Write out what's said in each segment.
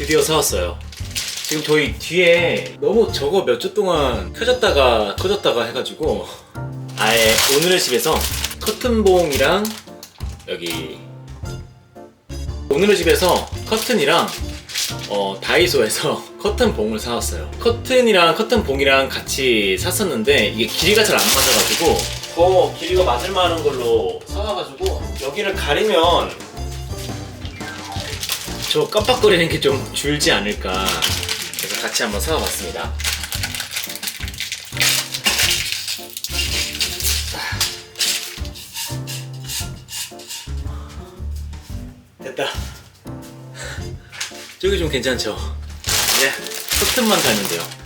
드디어 사왔어요. 지금 저희 뒤에 너무 저거 몇 주 동안 켜졌다가 꺼졌다가 해가지고 아예 오늘의 집에서 커튼봉이랑 여기 오늘의 집에서 커튼이랑 어, 다이소에서 커튼봉을 사왔어요. 커튼이랑 커튼봉이랑 같이 샀었는데 이게 길이가 잘 안 맞아가지고 더 길이가 맞을 만한 걸로 사와가지고 여기를 가리면 저 깜빡거리는 게 좀 줄지 않을까 그래서 같이 한번 사와봤습니다. 됐다. 저기 좀 괜찮죠? 이제 커튼만 달면 돼요.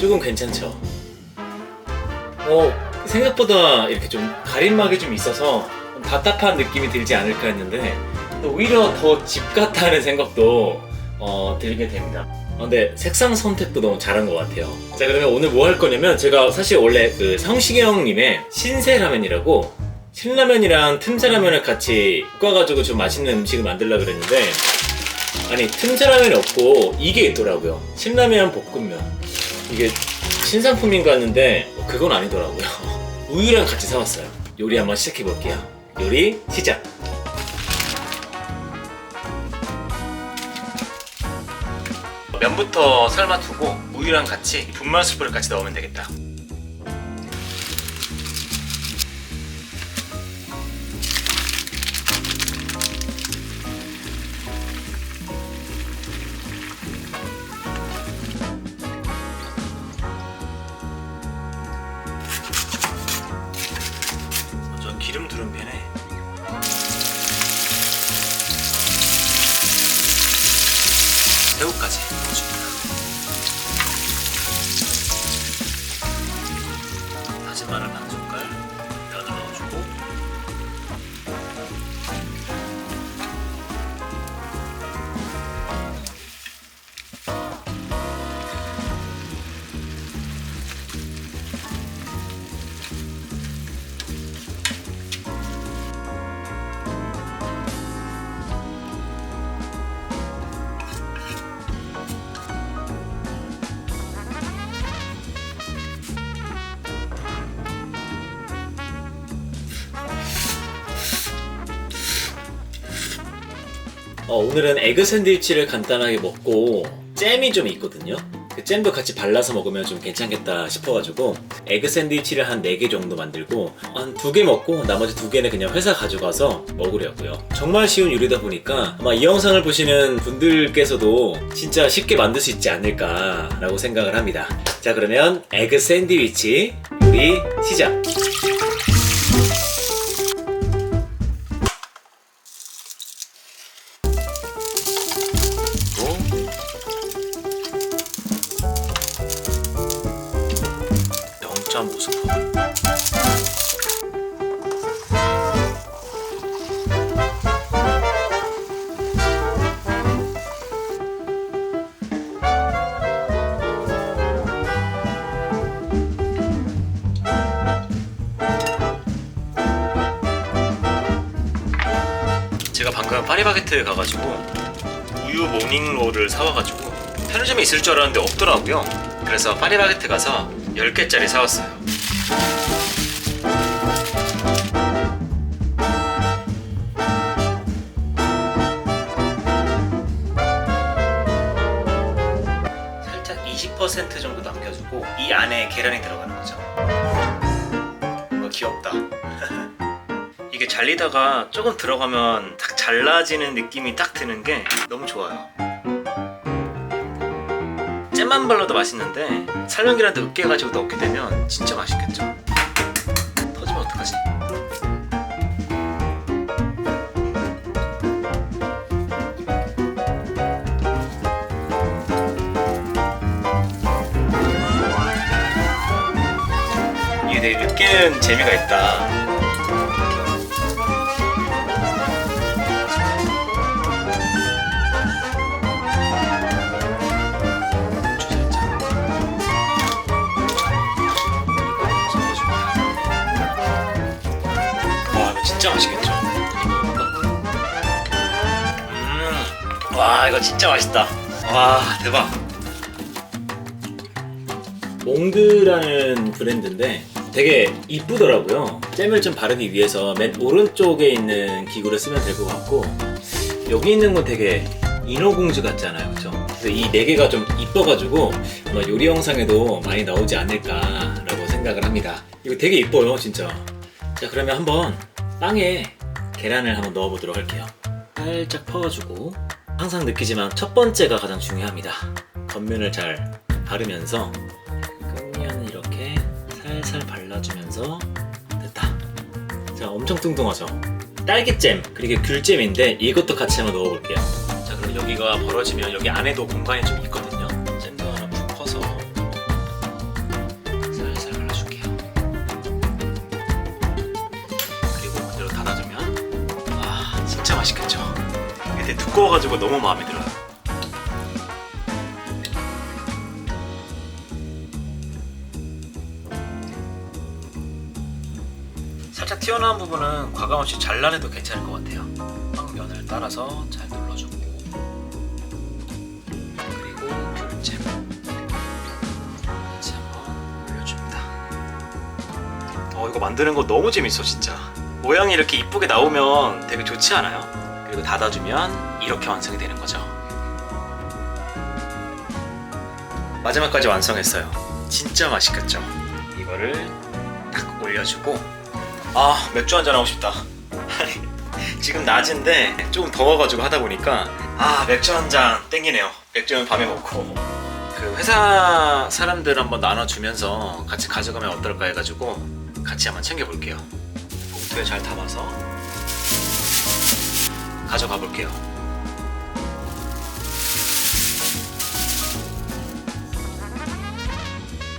조금 괜찮죠? 어, 생각보다 이렇게 좀 가림막이 좀 있어서 좀 답답한 느낌이 들지 않을까 했는데 또 오히려 더 집 같다는 생각도 어, 들게 됩니다. 어, 근데 색상 선택도 너무 잘한 것 같아요. 자, 그러면 오늘 뭐 할 거냐면 제가 사실 원래 그 성시경님의 신세라면이라고 신라면이랑 틈새라면을 같이 섞어가지고 좀 맛있는 음식을 만들려고 그랬는데 아니 틈새라면이 없고 이게 있더라고요. 신라면 볶음면. 이게 신상품인가 했는데 그건 아니더라고요. 우유랑 같이 사왔어요. 요리 한번 시작해 볼게요. 요리 시작. 면부터 삶아 두고 우유랑 같이 분말 스프를 같이 넣으면 되겠다. 어, 오늘은 에그 샌드위치를 간단하게 먹고 잼이 좀 있거든요. 그 잼도 같이 발라서 먹으면 좀 괜찮겠다 싶어가지고 에그 샌드위치를 한 4개 정도 만들고 한 2개 먹고 나머지 2개는 그냥 회사 가져가서 먹으려고요. 정말 쉬운 요리다 보니까 아마 이 영상을 보시는 분들께서도 진짜 쉽게 만들 수 있지 않을까 라고 생각을 합니다. 자 그러면 에그 샌드위치 요리 시작! 제가 방금 파리바게트 가가지고 우유 모닝롤을 사와가지고 편의점에 있을 줄 알았는데 없더라고요. 그래서 파리바게트 가서 10개짜리 사왔어요. 살짝 20% 정도 남겨주고 이 안에 계란이 들어가는 거죠. 어, 귀엽다. 이게 잘리다가 조금 들어가면 딱 잘라지는 느낌이 딱 드는 게 너무 좋아요. 잼만 발라도 맛있는데 살면기란도 으깨가지고 넣게 되면 진짜 맛있겠죠. 터지면 어떡하지? 이게 되게 으깨는 재미가 있다. 진짜 맛있겠죠. 음, 와 이거 진짜 맛있다. 와 대박. 몽드라는 브랜드인데 되게 이쁘더라고요. 잼을 좀 바르기 위해서 맨 오른쪽에 있는 기구를 쓰면 될 것 같고 여기 있는 건 되게 인어공주 같잖아요, 그죠? 그래서 이 네 개가 좀 이뻐가지고 아마 요리 영상에도 많이 나오지 않을까라고 생각을 합니다. 이거 되게 이뻐요, 진짜. 자, 그러면 한번 빵에 계란을 한번 넣어보도록 할게요. 살짝 퍼가지고 항상 느끼지만 첫 번째가 가장 중요합니다. 겉면을 잘 바르면서 끝면 이렇게 살살 발라주면서 됐다. 자, 엄청 뚱뚱하죠? 딸기잼 그리고 귤잼인데 이것도 같이 한번 넣어볼게요. 자, 그럼 여기가 벌어지면 여기 안에도 공간이 좀 맛있겠죠. 되게 두꺼워가지고 너무 마음에 들어요. 살짝 튀어나온 부분은 과감없이 잘라내도 괜찮을 것 같아요. 빵면을 따라서 잘 눌러주고 그리고 귤잼 같이 한번 올려줍니다. 어 이거 만드는 거 너무 재밌어 진짜. 모양이 이렇게 이쁘게 나오면 되게 좋지 않아요? 그리고 닫아주면 이렇게 완성이 되는 거죠. 마지막까지 완성했어요. 진짜 맛있겠죠? 이거를 딱 올려주고 아 맥주 한잔 하고 싶다 지금 낮인데 조금 더워가지고 하다 보니까 아 맥주 한 잔 땡기네요 맥주는 밤에 먹고 그 회사 사람들 한번 나눠주면서 같이 가져가면 어떨까 해가지고 같이 한번 챙겨볼게요 봉투에 잘 담아서 가져가 볼게요